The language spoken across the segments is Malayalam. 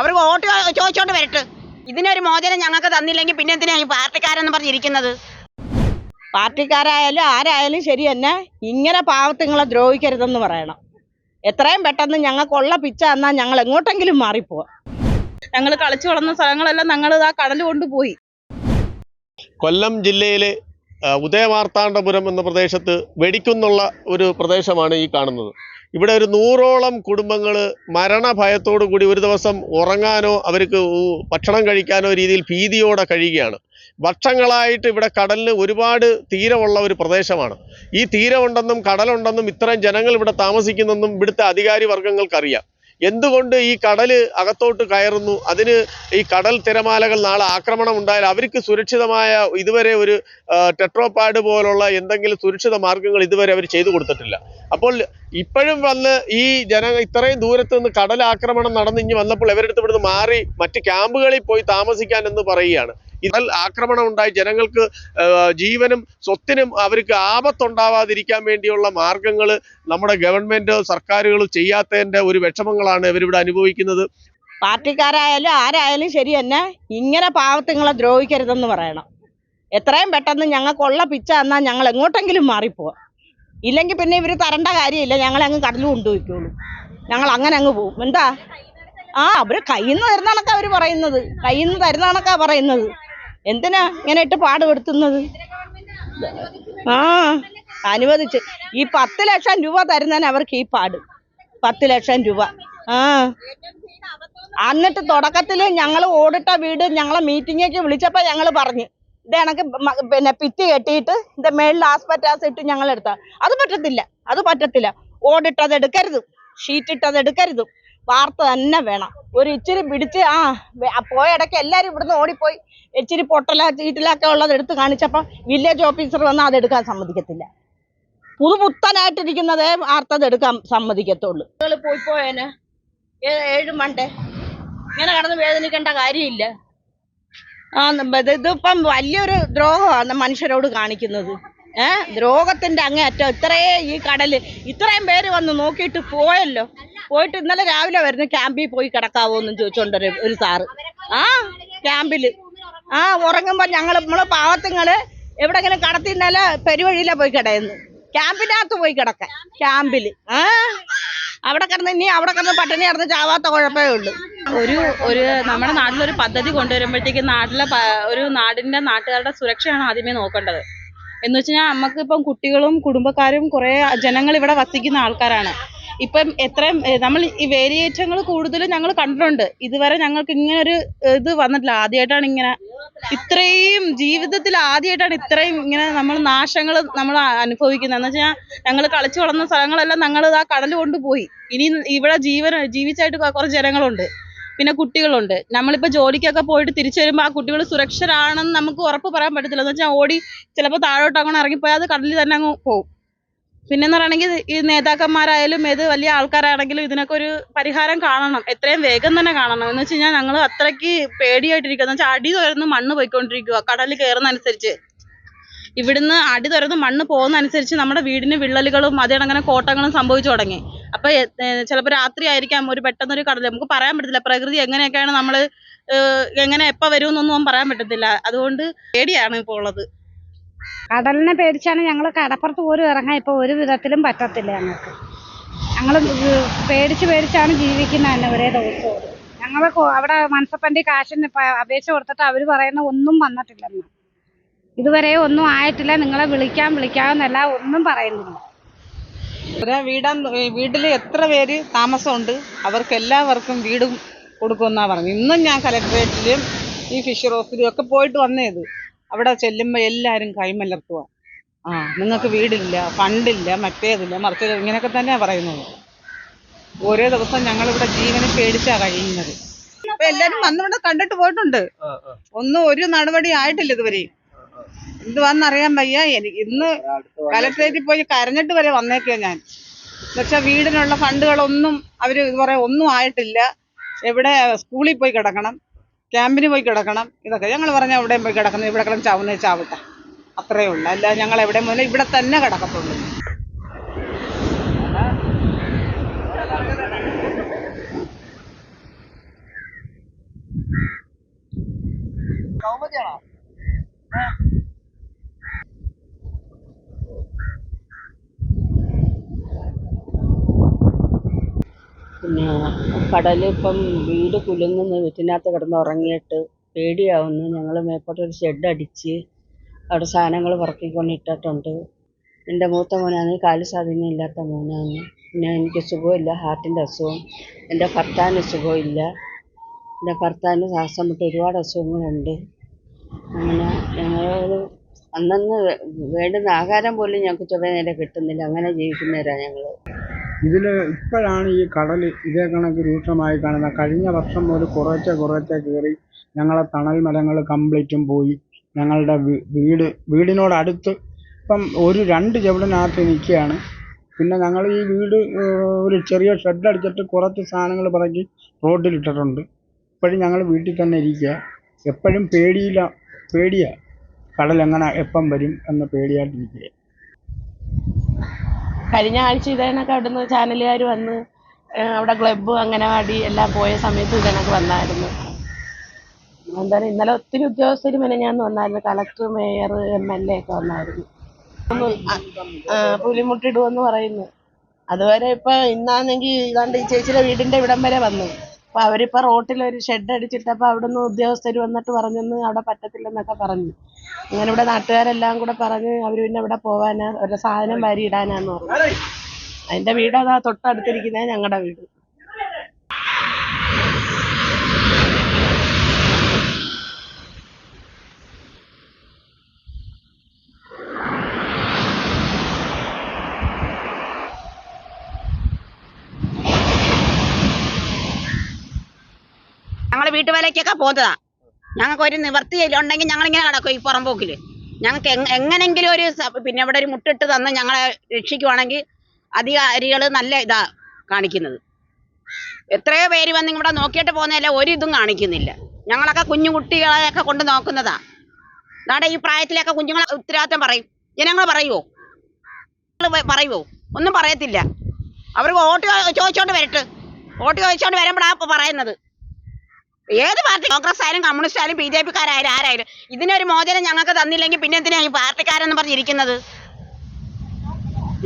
അവർ വോട്ട് ചോദിച്ചോണ്ട് വരട്ടെ. ഇതിനൊരു മോചനം ഞങ്ങൾക്ക് തന്നില്ലെങ്കിൽ പിന്നെ എന്തിനാ ഈ പാർട്ടിക്കാരെന്ന് പറഞ്ഞിരിക്കുന്നത് പാർട്ടിക്കാരായാലും ആരായാലും ശരി തന്നെ ഇങ്ങനെ പാവത്തുങ്ങളെ ദ്രോഹിക്കരുതെന്ന് പറയണം. എത്രയും പെട്ടെന്ന് ഞങ്ങൾക്കുള്ള പിച്ച എന്നാൽ ഞങ്ങൾ എങ്ങോട്ടെങ്കിലും മാറിപ്പോവാം. ഞങ്ങൾ കളിച്ചു വളർന്ന സ്ഥലങ്ങളെല്ലാം ഞങ്ങൾ ആ കടൽ കൊണ്ടുപോയി കൊല്ലം ജില്ലയിലെ ഉദയമാർത്താണ്ഡപുരം എന്ന പ്രദേശത്ത് വെടിക്കുന്നുള്ള ഒരു പ്രദേശമാണ് ഈ കാണുന്നത്. ഇവിടെ ഒരു നൂറോളം കുടുംബങ്ങൾ മരണഭയത്തോടു കൂടി ഒരു ദിവസം ഉറങ്ങാനോ അവർക്ക് ഭക്ഷണം കഴിക്കാനോ രീതിയിൽ ഭീതിയോടെ കഴിയുകയാണ്. വർഷങ്ങളായിട്ട് ഇവിടെ കടലിന് ഒരുപാട് തീരമുള്ള ഒരു പ്രദേശമാണ്. ഈ തീരമുണ്ടെന്നും കടലുണ്ടെന്നും ഇത്രയും ജനങ്ങൾ ഇവിടെ താമസിക്കുന്നെന്നും ഇവിടുത്തെ അധികാരി വർഗങ്ങൾക്കറിയാം എന്തുകൊണ്ട് ഈ കടൽ അകത്തോട്ട് കയറുന്നു? അതിന് ഈ കടൽ തിരമാലകൾ നാളെ ആക്രമണം ഉണ്ടായാൽ അവർക്ക് സുരക്ഷിതമായ ഇതുവരെ ഒരു ടെട്രോപാഡ് പോലുള്ള എന്തെങ്കിലും സുരക്ഷിത മാർഗങ്ങൾ ഇതുവരെ അവർ ചെയ്തു കൊടുത്തിട്ടില്ല. അപ്പോൾ ഇപ്പോഴും വന്ന് ഈ ജന ഇത്രയും ദൂരത്ത് നിന്ന് കടൽ ആക്രമണം നടന്ന് ഇഞ്ഞ് വന്നപ്പോൾ ഇവരെടുത്ത് ഇവിടുന്ന് മാറി മറ്റ് ക്യാമ്പുകളിൽ പോയി താമസിക്കാൻ എന്ന് പറയുകയാണ്. ഇതിൽ ആക്രമണം ഉണ്ടായി. ജനങ്ങൾക്ക് ജീവനും സ്വത്തിനും അവർക്ക് ആപത്തുണ്ടാവാതിരിക്കാൻ വേണ്ടിയുള്ള മാർഗങ്ങൾ നമ്മുടെ ഗവൺമെന്റ് സർക്കാരുകൾ ചെയ്യാത്തതിന്റെ ഒരു വിഷമങ്ങളാണ് ഇവരിവിടെ അനുഭവിക്കുന്നത്. പാർട്ടിക്കാരായാലും ആരായാലും ശരി തന്നെ ഇങ്ങനെ പാവത്തുങ്ങളെ ദ്രോഹിക്കരുതെന്ന് പറയണം. എത്രയും പെട്ടെന്ന് ഞങ്ങൾക്കുള്ള പിച്ച എന്നാൽ ഞങ്ങൾ എങ്ങോട്ടെങ്കിലും മാറിപ്പോവാം. ഇല്ലെങ്കിൽ പിന്നെ ഇവർ തരേണ്ട കാര്യമില്ല. ഞങ്ങളെ അങ്ങ് കടൽ കൊണ്ടുപോയിക്കോളൂ ഞങ്ങൾ അങ്ങനെ അങ്ങ് പോകും എന്താ? ആ അവർ കയ്യിൽ നിന്ന് തരുന്ന കണക്കാ അവർ പറയുന്നത്. കയ്യിൽ നിന്ന് തരുന്ന കണക്കാ പറയുന്നത്. എന്തിനാ ഇങ്ങനെ ഇട്ട് പാടുപെടുത്തുന്നത്? ആ അനുവദിച്ച്. ഈ പത്ത് ലക്ഷം രൂപ തരുന്നതിന് അവർക്ക് ഈ പാട്. പത്ത് ലക്ഷം രൂപ. ആ. എന്നിട്ട് തുടക്കത്തിൽ ഞങ്ങൾ ഓടിട്ട വീട് ഞങ്ങളെ മീറ്റിങ്ങേക്ക് വിളിച്ചപ്പോൾ ഞങ്ങൾ പറഞ്ഞു ഇത് മ- പിന്നെ ഭിത്തി കെട്ടിയിട്ട് ഇതിന്റെ മേളിൽ ആസ്പെറ്റാസ് ഇട്ട് ഞങ്ങൾ എടുത്ത അത് പറ്റത്തില്ല. അത് പറ്റത്തില്ല. ഓടിട്ടത് എടുക്കരുത് ഷീറ്റിട്ടത് എടുക്കരുത് വാർത്ത തന്നെ വേണം. ഒരു ഇച്ചിരി പിടിച്ച് ആ പോയ ഇടയ്ക്ക് എല്ലാവരും ഇവിടുന്ന് ഓടിപ്പോയി. ഇച്ചിരി പൊട്ടല ചീറ്റിലൊക്കെ ഉള്ളത് എടുത്ത് കാണിച്ചപ്പോൾ വില്ലേജ് ഓഫീസർ വന്ന് അത് എടുക്കാൻ സമ്മതിക്കത്തില്ല. പുതുപുത്തനായിട്ടിരിക്കുന്നതേ വാർത്തത് എടുക്കാൻ സമ്മതിക്കത്തുള്ളൂ. നിങ്ങൾ പോയി പോയേനെ. ഏഴ് മണ്ടേ. ഇങ്ങനെ കടന്ന് വേദനിക്കേണ്ട കാര്യമില്ല. ആ ഇതിപ്പം വലിയൊരു ദ്രോഹമാണ് മനുഷ്യരോട് കാണിക്കുന്നത്. ഏഹ് ദ്രോഹത്തിന്റെ അങ്ങേയറ്റം ഇത്രേ ഈ കടൽ ഇത്രയും പേര് വന്ന് നോക്കിയിട്ട് പോയല്ലോ. പോയിട്ട് ഇന്നലെ രാവിലെ വരുന്നു. ക്യാമ്പിൽ പോയി കിടക്കാവോ എന്നും ചോദിച്ചോണ്ട് ഒരു സാറ്. ആ ക്യാമ്പിൽ. ആ ഉറങ്ങുമ്പോ ഞങ്ങൾ നമ്മൾ പാവത്തുങ്ങൾ എവിടെങ്കിലും കടത്തിന്നാല് പെരുവഴിയിലാ പോയി കിടയുന്നു ക്യാമ്പിനകത്ത് പോയി കിടക്കാൻ. ക്യാമ്പിൽ. ആ അവിടെ കിടന്ന് ഇനി അവിടെ കിടന്ന് പട്ടിണി കിടന്ന് ചാവാത്ത കുഴപ്പമേ ഉള്ളൂ. ഒരു ഒരു നമ്മുടെ നാട്ടിലൊരു പദ്ധതി കൊണ്ടുവരുമ്പോഴത്തേക്ക് നാട്ടിലെ ഒരു നാടിന്റെ നാട്ടുകാരുടെ സുരക്ഷയാണ് ആദ്യമേ നോക്കേണ്ടത്. എന്ന് വെച്ച് കഴിഞ്ഞാൽ നമുക്ക് ഇപ്പം കുട്ടികളും കുടുംബക്കാരും കുറേ ജനങ്ങൾ ഇവിടെ വസിക്കുന്ന ആൾക്കാരാണ്. ഇപ്പം എത്രയും നമ്മൾ ഈ വേരിയേറ്റങ്ങൾ കൂടുതലും ഞങ്ങൾ കണ്ടിട്ടുണ്ട്. ഇതുവരെ ഞങ്ങൾക്ക് ഇങ്ങനെ ഒരു ഇത് വന്നിട്ടില്ല. ആദ്യമായിട്ടാണ് ഇങ്ങനെ. ഇത്രയും ജീവിതത്തിൽ ആദ്യമായിട്ടാണ് ഇത്രയും ഇങ്ങനെ നമ്മൾ നാശങ്ങൾ നമ്മൾ അനുഭവിക്കുന്നത്. എന്ന് വെച്ചാൽ ഞങ്ങൾ കളിച്ചു വളർന്ന സ്ഥലങ്ങളെല്ലാം ഞങ്ങൾ ആ കടൽ കൊണ്ടുപോയി ഇനി ഇവിടെ ജീവൻ ജീവിച്ചായിട്ട് കുറേ ജനങ്ങളുണ്ട്. പിന്നെ കുട്ടികളുണ്ട്. നമ്മളിപ്പോൾ ജോലിക്കൊക്കെ പോയിട്ട് തിരിച്ചു വരുമ്പോൾ ആ കുട്ടികൾ സുരക്ഷിതരാണെന്ന് നമുക്ക് ഉറപ്പ് പറയാൻ പറ്റത്തില്ല. എന്ന് വെച്ചാൽ ഓടി ചിലപ്പോൾ താഴോട്ട് അങ്ങനെ ഇറങ്ങിപ്പോയാൽ അത് കടലിൽ തന്നെ അങ്ങ് പോകും. പിന്നെന്ന് പറയുകയാണെങ്കിൽ ഈ നേതാക്കന്മാരായാലും ഏത് വലിയ ആൾക്കാരാണെങ്കിലും ഇതിനൊക്കെ ഒരു പരിഹാരം കാണണം. എത്രയും വേഗം തന്നെ കാണണം. എന്ന് വെച്ച് കഴിഞ്ഞാൽ ഞങ്ങൾ അത്രയ്ക്ക് പേടിയായിട്ടിരിക്കുക എന്ന് വെച്ചാൽ അടി തുറന്ന് മണ്ണ് പോയിക്കൊണ്ടിരിക്കുക കയറുന്ന അനുസരിച്ച് ഇവിടുന്ന് അടി തുറന്ന് മണ്ണ് പോകുന്ന അനുസരിച്ച് നമ്മുടെ വീടിന് വിള്ളലുകളും അതേണങ്ങനെ കോട്ടങ്ങളും സംഭവിച്ചു തുടങ്ങി. അപ്പൊ ചിലപ്പോൾ രാത്രി ആയിരിക്കാം ഒരു പെട്ടെന്നൊരു കടൽ നമുക്ക് പറയാൻ പറ്റത്തില്ല. പ്രകൃതി എങ്ങനെയൊക്കെയാണ് നമ്മൾ എങ്ങനെ എപ്പോൾ വരുമെന്നൊന്നും പറയാൻ പറ്റത്തില്ല. അതുകൊണ്ട് പേടിയാണ് ഇപ്പോൾ ഉള്ളത്. കടലിനെ പേടിച്ചാണ് ഞങ്ങൾ കടപ്പുറത്ത് പോലും ഇറങ്ങാൻ ഇപ്പോൾ ഒരു വിധത്തിലും പറ്റത്തില്ല ഞങ്ങൾക്ക്. ഞങ്ങൾ പേടിച്ച് പേടിച്ചാണ് ജീവിക്കുന്നത് തന്നെ ഒരേ ദിവസവും. ഞങ്ങൾ അവിടെ മനസ്സപ്പന്റെ കാശിന് അപേക്ഷ കൊടുത്തിട്ട് അവർ പറയുന്ന ഒന്നും വന്നിട്ടില്ലെന്ന്. ഇതുവരെ ഒന്നും ആയിട്ടില്ല. നിങ്ങളെ വിളിക്കാം വിളിക്കാമെന്നല്ല ഒന്നും പറയുന്നില്ല. വീട്ടിൽ എത്ര പേര് താമസമുണ്ട്? അവർക്ക് എല്ലാവർക്കും വീടും കൊടുക്കുമെന്നാണ് പറഞ്ഞു ഇന്നും ഞാൻ കലക്ടറേറ്റിലും ഈ ഫിഷർ ഹോസ്പിറ്റലും ഒക്കെ പോയിട്ട് വന്നേത് അവിടെ ചെല്ലുമ്പോൾ എല്ലാവരും കൈമലർത്തുക ആ നിങ്ങൾക്ക് വീടില്ല ഫണ്ടില്ല മറ്റേതില്ല മറിച്ചത് ഇങ്ങനെയൊക്കെ തന്നെയാണ് പറയുന്നത്. ഓരോ ദിവസം ഞങ്ങളിവിടെ ജീവനെ പേടിച്ചാ കഴിയുന്നത്. അപ്പൊ എല്ലാരും വന്നിവിടെ കണ്ടിട്ട് പോയിട്ടുണ്ട്. ഒന്നും ഒരു നടപടി ആയിട്ടില്ല ഇതുവരെ. എന്തുവാന്നറിയാൻ വയ്യ. എനിക്ക് ഇന്ന് കലക്ട്രേറ്റിൽ പോയി കരഞ്ഞിട്ട് വരെ വന്നേക്കാ ഞാൻ. എന്നുവെച്ചാൽ വീടിനുള്ള ഫണ്ടുകളൊന്നും അവർ ഇതുവരെ ഒന്നും ആയിട്ടില്ല. എവിടെ സ്കൂളിൽ പോയി കിടക്കണം. ക്യാമ്പിന് പോയി കിടക്കണം. ഇതൊക്കെ ഞങ്ങൾ പറഞ്ഞാൽ എവിടെയും പോയി കിടക്കുന്നത് ഇവിടെ കിടന്ന് ചാവുന്ന ചാവട്ടെ. അത്രയേ ഉള്ളൂ. അല്ല ഞങ്ങൾ എവിടെ മുതലേ ഇവിടെ തന്നെ കിടക്കത്തുള്ളൂ. കൗമുദിയാണോ? പിന്നെ കടൽ ഇപ്പം വീട് കുലുങ്ങുന്നു വീട്ടിനകത്ത് കിടന്ന് ഉറങ്ങിയിട്ട് പേടിയാവുന്നു. ഞങ്ങൾ മേപ്പോട്ടൊരു ഷെഡ് അടിച്ച് അവിടെ സാധനങ്ങൾ പറക്കിക്കൊണ്ട് ഇട്ടിട്ടുണ്ട്. എന്റെ മൂത്ത മോനാണ് കാൽ സ്വാധീനം ഇല്ലാത്ത മോനാണ്. പിന്നെ എനിക്ക് സുഖമില്ല ഹാർട്ടിന്റെ അസുഖം. എന്റെ ഭർത്താവിന് സുഖമില്ല. എന്റെ ഭർത്താവിന് ശ്വാസം മുട്ട് ഒരുപാട് അസുഖങ്ങളുണ്ട്. അങ്ങനെ ഞങ്ങൾ അന്നന്ന് വേണ്ടുന്ന ആഹാരം പോലും ഞങ്ങൾക്ക് ചൊവ്വ നേരെ കിട്ടുന്നില്ല. അങ്ങനെ ജീവിക്കുന്നവരാണ് ഞങ്ങൾ ഇതിൽ ഇപ്പോഴാണ് ഈ കടൽ ഇതേ കണക്ക് രൂക്ഷമായി കാണുന്നത്. കഴിഞ്ഞ വർഷം മുതൽ കുറേശ്ശെ കുറേശ്ശെ കയറി ഞങ്ങളെ തണൽ മരങ്ങൾ കംപ്ലീറ്റും പോയി. ഞങ്ങളുടെ വീട് വീടിനോടടുത്ത് ഇപ്പം ഒരു രണ്ട് ചുവടിനകത്ത് നിൽക്കുകയാണ്. പിന്നെ ഞങ്ങൾ ഈ വീട് ഒരു ചെറിയ ഷെഡ് അടിച്ചിട്ട് കുറച്ച് സാധനങ്ങൾ പറക്കി റോഡിലിട്ടിട്ടുണ്ട് ഇപ്പോഴും ഞങ്ങൾ വീട്ടിൽ തന്നെ ഇരിക്കുക. എപ്പോഴും പേടിയില്ല പേടിയാണ് കടൽ എപ്പം വരും എന്ന് പേടിയായിട്ടിരിക്കുക. കഴിഞ്ഞ ആഴ്ച ഇതേണൊക്കെ അവിടുന്ന് ചാനലുകാർ വന്ന് അവിടെ ക്ലബ്ബ് അംഗനവാടി എല്ലാം പോയ സമയത്ത് ഇതേണൊക്കെ വന്നായിരുന്നു. എന്തായാലും ഇന്നലെ ഒത്തിരി ഉദ്യോഗസ്ഥർ മെനഞ്ഞാന്ന് വന്നായിരുന്നു. Collector mayor M L A ഒക്കെ വന്നായിരുന്നു. പുലിമുട്ടിടുമെന്ന് പറയുന്നു. അതുവരെ ഇപ്പൊ ഇന്നാണെങ്കിൽ ഇതാണ്ട് ഈ ചേച്ചിയുടെ വീടിന്റെ ഇവിടം വരെ വന്നു. അപ്പൊ അവരിപ്പോ റോട്ടിൽ ഒരു ഷെഡ് അടിച്ചിട്ടപ്പോ അവിടുന്ന് ഉദ്യോഗസ്ഥർ വന്നിട്ട് പറഞ്ഞെന്ന് അവിടെ പറ്റത്തില്ലെന്നൊക്കെ പറഞ്ഞു. അങ്ങനെ ഇവിടെ നാട്ടുകാരെല്ലാം കൂടെ പറഞ്ഞ് അവർ പിന്നെ ഇവിടെ പോവാനാ ഒരു സാധനം വാരി ഇടാനാന്ന് പറഞ്ഞു. അതിന്റെ വീട് അതാ തൊട്ടടുത്തിരിക്കുന്നത് ഞങ്ങളുടെ വീട് ഞങ്ങൾ വീട്ടുവേലയ്ക്കൊക്കെ പോകുന്നതാ ഞങ്ങൾക്ക് ഒരു നിവർത്തി ഉണ്ടെങ്കിൽ ഞങ്ങൾ ഇങ്ങനെ കിടക്കും ഈ പുറമ്പോക്കിൽ ഞങ്ങൾക്ക് എങ്ങനെങ്കിലും ഒരു പിന്നെ ഇവിടെ ഒരു മുട്ടിട്ട് തന്ന് ഞങ്ങളെ രക്ഷിക്കുവാണെങ്കിൽ അധികാരികൾ നല്ല ഇതാ കാണിക്കുന്നത്. എത്രയോ പേര് വന്ന് ഇവിടെ നോക്കിയിട്ട് പോകുന്നതല്ല ഒരു ഇതും കാണിക്കുന്നില്ല. ഞങ്ങളൊക്കെ കുഞ്ഞു കുട്ടികളെയൊക്കെ കൊണ്ട് നോക്കുന്നതാ. നാടെ ഈ പ്രായത്തിലൊക്കെ കുഞ്ഞുങ്ങളെ ഉത്തരവാദിത്തം പറയും. ജനങ്ങൾ പറയുമോ പറയുവോ? ഒന്നും പറയത്തില്ല. അവർ വോട്ട് ചോദിച്ചോണ്ട് വരട്ടെ. വോട്ട് ചോദിച്ചോണ്ട് വരുമ്പോഴാണ് പറയുന്നത്. ഏത് പാർട്ടി? കോൺഗ്രസ് ആയാലും കമ്മ്യൂണിസ്റ്റ് ആയാലും ബി ജെ പിക്കാരായാലും ആരായാലും. ഇതിനൊരു മോചനം ഞങ്ങൾക്ക് തന്നില്ലെങ്കിൽ പിന്നെ എന്തിനാ ഈ പാർട്ടിക്കാരെന്ന് പറഞ്ഞിരിക്കുന്നത്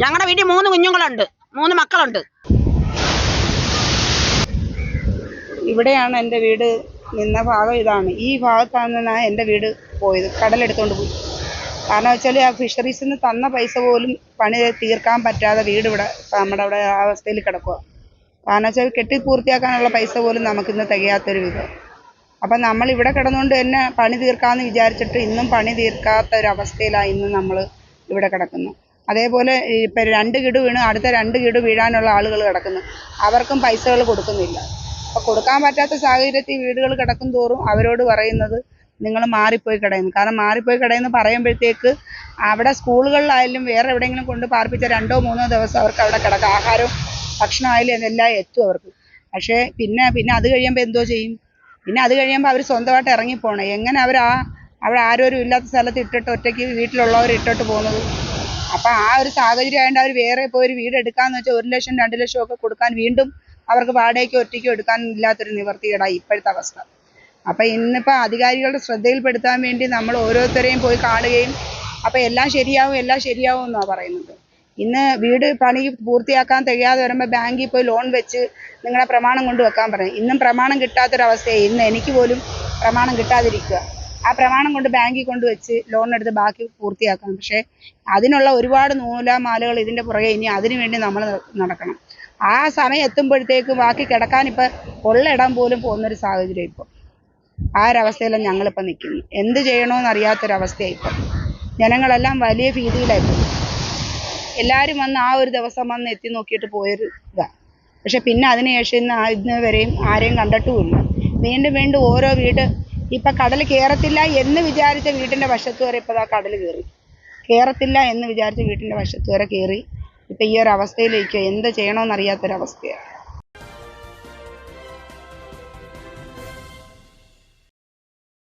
ഞങ്ങളുടെ വീട്ടിൽ മൂന്ന് കുഞ്ഞുങ്ങളുണ്ട്. മൂന്ന് മക്കളുണ്ട്. ഇവിടെയാണ് എന്റെ വീട്. നിന്ന ഭാഗം ഇതാണ്. ഈ ഭാഗത്താണ് ഞാൻ എന്റെ വീട് പോയത്. കടലെടുത്തോണ്ട് പോയി. കാരണം വെച്ചാൽ ആ ഫിഷറീസിൽ നിന്ന് തന്ന പൈസ പോലും പണി തീർക്കാൻ പറ്റാതെ വീട് ഇവിടെ നമ്മുടെ അവിടെ അവസ്ഥയിൽ കിടക്കുക കാരണം വെച്ചാൽ കെട്ടി പൂർത്തിയാക്കാനുള്ള പൈസ പോലും നമുക്കിന്ന് തികയാത്തൊരു വിധം. അപ്പം നമ്മൾ ഇവിടെ കിടന്നുകൊണ്ട് തന്നെ പണി തീർക്കാമെന്ന് വിചാരിച്ചിട്ട് ഇന്നും പണി തീർക്കാത്ത ഒരു അവസ്ഥയിലാണ് ഇന്ന് നമ്മൾ ഇവിടെ കിടക്കുന്നു. അതേപോലെ ഇപ്പം രണ്ട് കിട് വീണ് അടുത്ത രണ്ട് കിട് വീഴാനുള്ള ആളുകൾ കിടക്കുന്നു. അവർക്കും പൈസകൾ കൊടുക്കുന്നില്ല. അപ്പോൾ കൊടുക്കാൻ പറ്റാത്ത സാഹചര്യത്തിൽ വീടുകൾ കിടക്കും തോറും അവരോട് പറയുന്നത് നിങ്ങൾ മാറിപ്പോയി കിടയുന്നു കാരണം മാറിപ്പോയി കിടയെന്ന് പറയുമ്പോഴത്തേക്ക് അവിടെ സ്കൂളുകളിലായാലും വേറെ എവിടെയെങ്കിലും കൊണ്ട് പാർപ്പിച്ച രണ്ടോ മൂന്നോ ദിവസം അവർക്ക് അവിടെ കിടക്കാം. ആഹാരവും ഭക്ഷണമായാലും എല്ലാം എത്തും അവർക്ക്. പക്ഷേ പിന്നെ പിന്നെ അത് കഴിയുമ്പോൾ എന്തോ ചെയ്യും. പിന്നെ അത് കഴിയുമ്പോൾ അവർ സ്വന്തമായിട്ട് ഇറങ്ങിപ്പോണം. എങ്ങനെ അവർ ആ അവിടെ ആരോരും ഇല്ലാത്ത സ്ഥലത്ത് ഇട്ടിട്ട് ഒറ്റയ്ക്ക് വീട്ടിലുള്ളവർ ഇട്ടിട്ട് പോകുന്നത്? അപ്പം ആ ഒരു സാഹചര്യം ആയതുകൊണ്ട് അവർ വേറെ പോയി ഒരു വീട് എടുക്കാന്ന് വെച്ചാൽ ഒരു ലക്ഷം രണ്ട് ലക്ഷം ഒക്കെ കൊടുക്കാൻ വീണ്ടും അവർക്ക് വാടകയ്ക്കോ ഒറ്റയ്ക്കോ എടുക്കാൻ ഇല്ലാത്തൊരു നിവർത്തികേടായി ഇപ്പോഴത്തെ അവസ്ഥ. അപ്പം ഇന്നിപ്പോൾ അധികാരികളുടെ ശ്രദ്ധയിൽപ്പെടുത്താൻ വേണ്ടി നമ്മൾ ഓരോരുത്തരെയും പോയി കാണുകയും അപ്പോൾ എല്ലാം ശരിയാവും എല്ലാം ശരിയാവും എന്നാണ് പറയുന്നത്. ഇന്ന് വീട് പണി പൂർത്തിയാക്കാൻ തികയാതെ വരുമ്പോൾ ബാങ്കിൽ പോയി ലോൺ വെച്ച് നിങ്ങളെ പ്രമാണം കൊണ്ട് വെക്കാൻ പറയും. ഇന്നും പ്രമാണം കിട്ടാത്തൊരവസ്ഥയാണ് ഇന്ന് എനിക്ക് പോലും പ്രമാണം കിട്ടാതിരിക്കുക. ആ പ്രമാണം കൊണ്ട് ബാങ്കിൽ കൊണ്ട് വെച്ച് ലോൺ എടുത്ത് ബാക്കി പൂർത്തിയാക്കാം പക്ഷേ അതിനുള്ള ഒരുപാട് നൂലാമാലകൾ ഇതിന്റെ പുറകെ ഇനി അതിനു വേണ്ടി നമ്മൾ നടക്കണം. ആ സമയം എത്തുമ്പോഴത്തേക്ക് ബാക്കി കിടക്കാൻ ഇപ്പം ഉള്ളിടാൻ പോലും പോകുന്നൊരു സാഹചര്യം ഇപ്പോൾ ആ ഒരവസ്ഥയിലാണ് ഞങ്ങളിപ്പോൾ നിൽക്കുന്നത്. എന്ത് ചെയ്യണമെന്ന് അറിയാത്തൊരവസ്ഥയാണ് ഇപ്പം. ജനങ്ങളെല്ലാം വലിയ ഭീതിയിലായിപ്പോയി എല്ലാവരും വന്ന് ആ ഒരു ദിവസം വന്ന് എത്തി നോക്കിയിട്ട് പോയൊരു ഇതാണ് പക്ഷെ പിന്നെ അതിനുശേഷം ഇന്ന് ഇന്ന് വരെയും ആരെയും കണ്ടിട്ടുമില്ല. വീണ്ടും വീണ്ടും ഓരോ വീട് ഇപ്പം കടൽ കയറത്തില്ല എന്ന് വിചാരിച്ച വീട്ടിന്റെ വശത്ത് വരെ ഇപ്പോൾ ആ കടൽ കയറി. കയറത്തില്ല എന്ന് വിചാരിച്ച വീട്ടിന്റെ വശത്ത് വരെ കയറി. ഇപ്പം ഈ ഒരു അവസ്ഥയിലേക്ക് എന്ത് ചെയ്യണമെന്ന് അറിയാത്തൊരവസ്ഥയാണ്